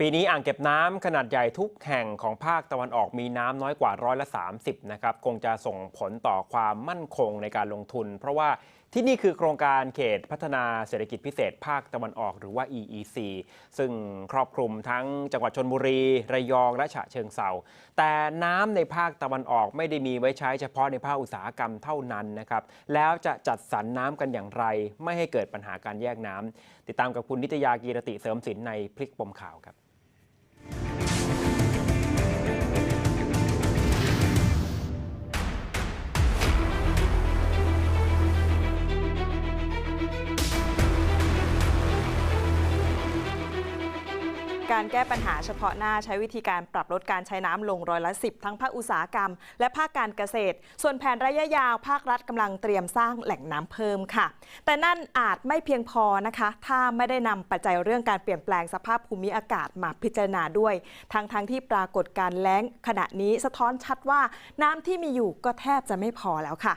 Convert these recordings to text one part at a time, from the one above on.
ปีนี้อ่างเก็บน้ำขนาดใหญ่ทุกแห่งของภาคตะวันออกมีน้ำน้อยกว่าร้อยละ 30 นะครับ คงจะส่งผลต่อความมั่นคงในการลงทุน เพราะว่าที่นี่คือโครงการเขตพัฒนาเศรษฐกิจพิเศษ ภาคตะวันออกหรือว่า EEC ซึ่งครอบคลุมทั้งจังหวัดชนบุรี ระยองและฉะเชิงเซาแต่น้ำในภาคตะวันออกไม่ได้มีไว้ใช้เฉพาะในภาคอุตสาหกรรมเท่านั้นนะครับแล้วจะจัดสรรน้ำกันอย่างไร ไม่ให้เกิดปัญหาการแยกน้ำติดตามกับคุณนิตยากีรติเสริมสินในพลิกปมข่าวครับ การแก้ปัญหาเฉพาะหน้าใช้วิธีการปรับลดการใช้น้ำลงร้อยละสิทั้งภาคอุตสาหกรรม และภาคการเกษตร ส่วนแผนระยะยาวภาครัฐกำลังเตรียมสร้างแหล่งน้ำเพิ่มค่ะ แต่นั่นอาจไม่เพียงพอนะคะ ถ้าไม่ได้นำปัจจัยเรื่องการเปลี่ยนแปลงสภาพภูมิอากาศมาพิจารณาด้วยทั้งทั้งที่ปรากฏการแล้งขณะนี้สะท้อนชัดว่าน้ำที่มีอยู่ก็แทบจะไม่พอแล้วค่ะ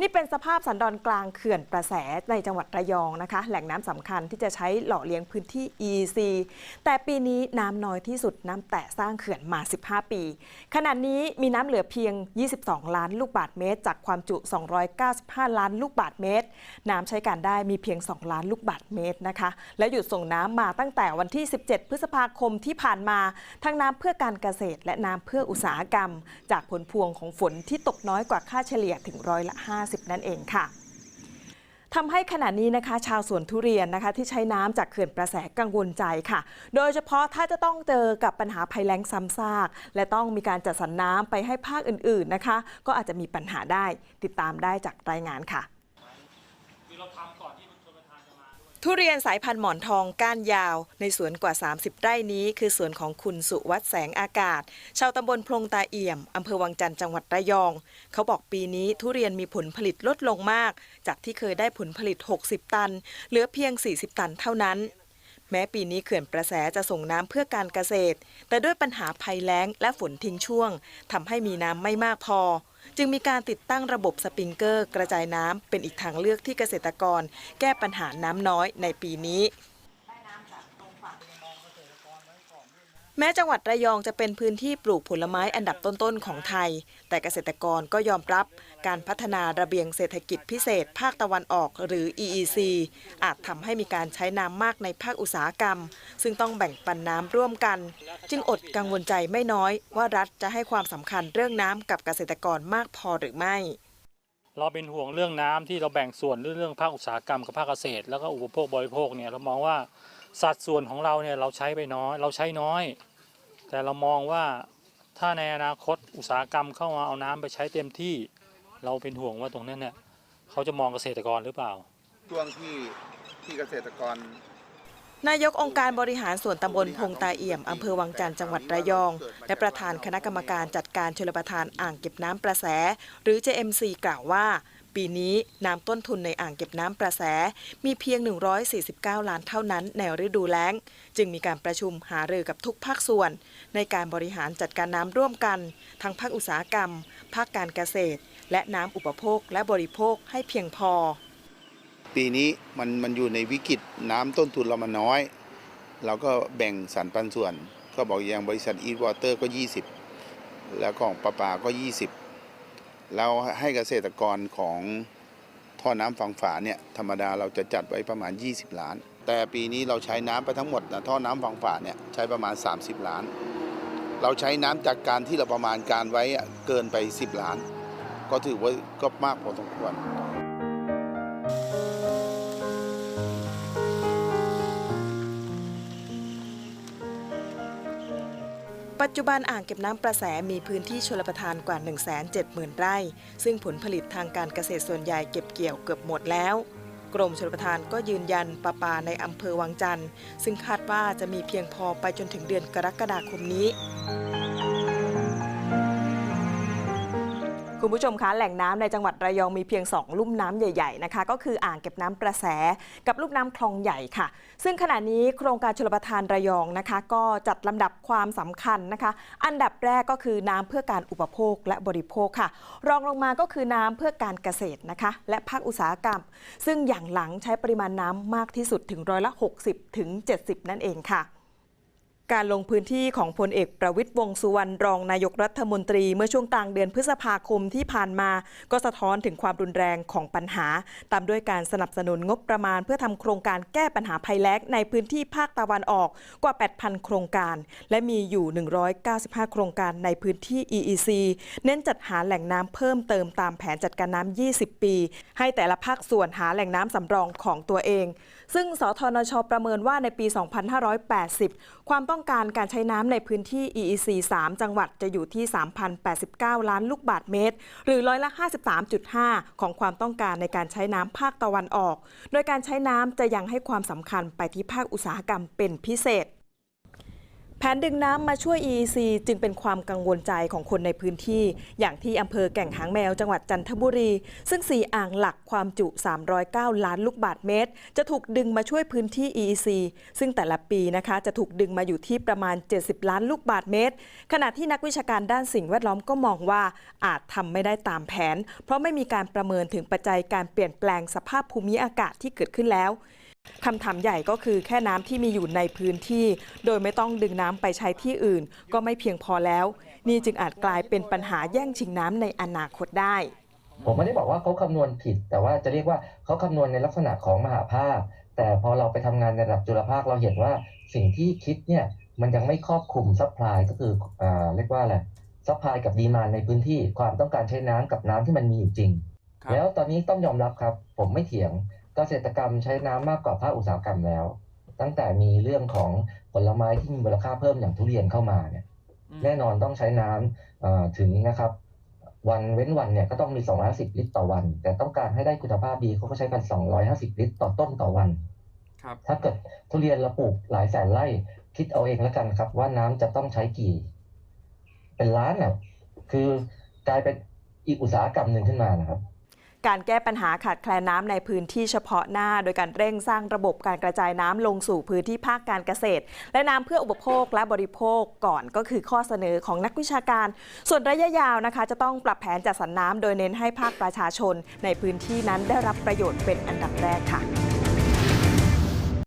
นี่เป็นสภาพสันดอนกลางเขื่อนประแสในจังหวัดระยองนะคะ แหล่งน้ำสำคัญที่จะใช้หล่อเลี้ยงพื้นที่ ec แต่ปีนี้น้ำน้อยที่สุดน้ำแตะสร้างเขื่อนมา 15 ปี ขณะนี้มีน้ำเหลือเพียง 22 ล้านลูกบาทเมตร จากความจุ 295 ล้านลูกบาทเมตร น้ำใช้การได้มีเพียง 2 ล้านลูกบาทเมตรนะคะ และหยุดส่งน้ำมาตั้งแต่วันที่ 17 พฤษภาคมที่ผ่านมา ทั้งน้ำเพื่อการเกษตร และน้ำเพื่ออุตสาหกรรม จากผลพวงของฝนที่ตกน้อยกว่าค่าเฉลี่ยถึงร้อยละ50 นั่นเองค่ะทำให้ขณะนี้นะคะ ชาวสวนทุเรียนนะคะ ที่ใช้น้ำจากเขื่อนประแสกังวลใจค่ะ โดยเฉพาะถ้าจะต้องเจอกับปัญหาภัยแล้งซ้ำซาก และต้องมีการจัดสรรน้ำไปให้ภาคอื่นๆนะคะ ก็อาจจะมีปัญหาได้ติดตามได้จากรายงานค่ะ ทุเรียนสายพันธุ์หมอนทองก้านยาว ในสวนกว่า 30 ไร่นี้ คือสวนของคุณสุวัฒน์แสงอากาศ ชาวตำบลพลงตาเอี่ยมอำเภอวังจันทร์จังหวัดระยอง เขาบอกปีนี้ทุเรียนมีผลผลิตลดลงมาก จากที่เคยได้ผลผลิต 60 ตัน เหลือเพียง 40 ตันเท่านั้น แม้ปีนี้เขื่อนประแสจะส่งน้ำเพื่อการเกษตร แต่ด้วยปัญหาภัยแล้งและฝนทิ้งช่วงทำให้มีน้ำไม่มากพอ จึงมีการติดตั้งระบบสปริงเกอร์ กระจายน้ำเป็นอีกทางเลือกที่เกษตรกร แก้ปัญหาน้ำน้อยในปีนี้ แม้จังหวัดระยองจะเป็นพื้นที่ปลูกผลไม้อันดับต้นๆของไทย แต่เกษตรกรก็ยอมรับการพัฒนาระเบียงเศรษฐกิจพิเศษ ภาคตะวันออกหรือ EEC อาจทำให้มีการใช้น้ำมากในภาคอุตสาหกรรม ซึ่งต้องแบ่งปันน้ำร่วมกัน จึงอดกังวลใจไม่น้อย ว่ารัฐจะให้ความสำคัญเรื่องน้ำกับเกษตรกรมากพอหรือไม่ เราเป็นห่วงเรื่องน้ำที่เราแบ่งส่วนเรื่องภาคอุตสาหกรรมกับภาคเกษตร แล้วก็อุปโภคบริโภคเนี่ยเรามองว่า สัดส่วนของเราเนี่ยเราใช้ไปน้อย เราใช้น้อย แต่เรามองว่าถ้าในอนาคตอุตสาหกรรมเข้ามาเอาน้ำไปใช้เต็มที่ เราเป็นห่วงว่าตรงนั้นเนี่ยเขาจะมองเกษตรกรหรือเปล่า ช่วงที่ที่เกษตรกรนายกองค์การบริหารส่วนตำบลพงตาเอี่ยม อำเภอวังจันทร์จังหวัดระยอง และประธานคณะกรรมการจัดการชลประทานอ่างเก็บน้ำประแส หรือ JMC กล่าวว่า ปีนี้น้ำต้นทุนในอ่างเก็บน้ำประแส มีเพียง 149 ล้านเท่านั้นในฤดูแล้ง จึงมีการประชุมหารือกับทุกภาคส่วน ในการบริหารจัดการน้ำร่วมกัน ทั้งภาคอุตสาหกรรม ภาคการเกษตร และน้ำอุปโภคและบริโภคให้เพียงพอ ปีนี้มันมันอยู่ในวิกฤตน้ำต้นทุนเรามันน้อย เราก็แบ่งสรรปันส่วน ก็บอกอย่างบริษัทอีทวอเตอร์ก็ 20 แล้วของประปาก็ 20 แล้วให้เกษตรกรของท่อน้ำฝังฝาเนี่ยธรรมดาเราจะจัดไว้ประมาณ 20 ล้าน แต่ปีนี้เราใช้น้ำไปทั้งหมดนะท่อน้ำฝังฝาเนี่ยใช้ประมาณ 30 ล้าน เราใช้น้ำจากการที่เราประมาณการไว้เกินไป 10 ล้าน ก็ถือว่าก็มากพอสมควร ปัจจุบันอ่างเก็บน้ำประแสมีพื้นที่ชลประทานกว่า 170,000 ไร่ ซึ่งผลผลิตทางการเกษตรส่วนใหญ่เก็บเกี่ยวเกือบหมดแล้ว กรมชลประทานก็ยืนยันประปาในอำเภอวังจันทร์ ซึ่งคาดว่าจะมีเพียงพอไปจนถึงเดือนกรกฎาคมนี้ คุณผู้ชมคะแหล่งน้ำในจังหวัดระยองมีเพียง 2 ลุ่มน้ำใหญ่ๆนะคะ ก็คืออ่างเก็บน้ำประแส กับลุ่มน้ำคลองใหญ่ค่ะ ซึ่งขณะนี้โครงการชลประทานระยองนะคะ ก็จัดลำดับความสำคัญนะคะ อันดับแรกก็คือน้ำเพื่อการอุปโภคและบริโภคค่ะ รองลงมาก็คือน้ำเพื่อการเกษตรนะคะ และภาคอุตสาหกรรม ซึ่งอย่างหลังใช้ปริมาณน้ำมากที่สุดถึงร้อยละ 60ถึง70 นั่นเองค่ะ การลงพื้นที่ของพลเอกประวิตยวงสุวรรณรองนายกรัฐมนตรี เมื่อช่วงกลางเดือนพฤษภาคมที่ผ่านมา ก็สะท้อนถึงความรุนแรงของปัญหา ตามด้วยการสนับสนุนงบประมาณ เพื่อทำโครงการแก้ปัญหาภัยแล้งในพื้นที่ภาคตะวันออกกว่า 8,000 โครงการ และมีอยู่ 195 โครงการในพื้นที่ EEC เน้นจัดหาแหล่งน้ำเพิ่มเติมตามแผนจัดการน้ำ20 ปี ให้แต่ละภาคส่วนหาแหล่งน้ำสำรองของตัวเอง ซึ่งสทนชประเมินว่าในปี 2580 ความต้ององการการใช้น้ำในพื้นที่ EEC 3 จังหวัดจะอยู่ที่ 3,089 ล้านลูกบาทเมตร หรือร้อยละ 53.5 ของความต้องการในการใช้น้ำภาคตะวันออก โดยการใช้น้ำจะยังให้ความสำคัญไปที่ภาคอุตสาหกรรมเป็นพิเศษ แผนดึงน้ำมาช่วย EEC จึงเป็นความกังวลใจของคนในพื้นที่ อย่างที่อำเภอแก่งหางแมวจังหวัดจันทบุรี ซึ่ง 4 อ่างหลักความจุ 309 ล้านลูกบาทเมตร จะถูกดึงมาช่วยพื้นที่ EEC ซึ่งแต่ละปีนะคะจะถูกดึงมาอยู่ที่ประมาณ 70 ล้านลูกบาทเมตร ขณะที่นักวิชาการด้านสิ่งแวดล้อมก็มองว่าอาจทำไม่ได้ตามแผน เพราะไม่มีการประเมินถึงปัจจัยการเปลี่ยนแปลงสภาพภูมิอากาศที่เกิดขึ้นแล้ว คำถามใหญ่ก็คือแค่น้ำที่มีอยู่ในพื้นที่ โดยไม่ต้องดึงน้ำไปใช้ที่อื่น ก็ไม่เพียงพอแล้ว นี่จึงอาจกลายเป็นปัญหาแย่งชิงน้ำในอนาคตได้ ผมไม่ได้บอกว่าเขาคำนวณผิด แต่ว่าจะเรียกว่าเขาคำนวณในลักษณะของมหาภาค แต่พอเราไปทำงานในระดับจุลภาคเราเห็นว่าสิ่งที่คิดเนี่ยมันยังไม่ครอบคลุมซัพพลายก็คืออ่าเรียกว่าอะไรซัพพลายกับดีมานในพื้นที่ความต้องการใช้น้ำกับน้ำที่มันมีอยู่จริงครับแล้วตอนนี้ต้องยอมรับครับ ผมไม่เถียง เกษตรกรรมใช้น้ำมากกว่าภาคอุตสาหกรรมแล้ว ตั้งแต่มีเรื่องของผลไม้ที่มีมูลค่าเพิ่มอย่างทุเรียนเข้ามาเนี่ย แน่นอนต้องใช้น้ำเอ่อถึงนะครับ วันเว้นวันเนี่ยก็ต้องมี 250 ลิตรต่อวัน แต่ต้องการให้ได้คุณภาพดีเขาก็ใช้กัน 250 ลิตรต่อต้นต่อวันครับถ้าเกิดทุเรียนเราปลูกหลายแสนไร่คิดเอาเองแล้วกันครับ ว่าน้ำจะต้องใช้กี่ เป็นล้านน่ะคือกลายเป็นอีกอุตสาหกรรมหนึ่งขึ้นมานะครับ การแก้ปัญหาขาดแคลนน้ำในพื้นที่เฉพาะหน้า โดยการเร่งสร้างระบบการกระจายน้ำลงสู่พื้นที่ภาคการเกษตร และน้ำเพื่ออุปโภคและบริโภคก่อนก็คือข้อเสนอของนักวิชาการ ส่วนระยะยาวนะคะ จะต้องปรับแผนจัดสรรน้ำโดยเน้นให้ภาคประชาชน ในพื้นที่นั้นได้รับประโยชน์เป็นอันดับแรกค่ะ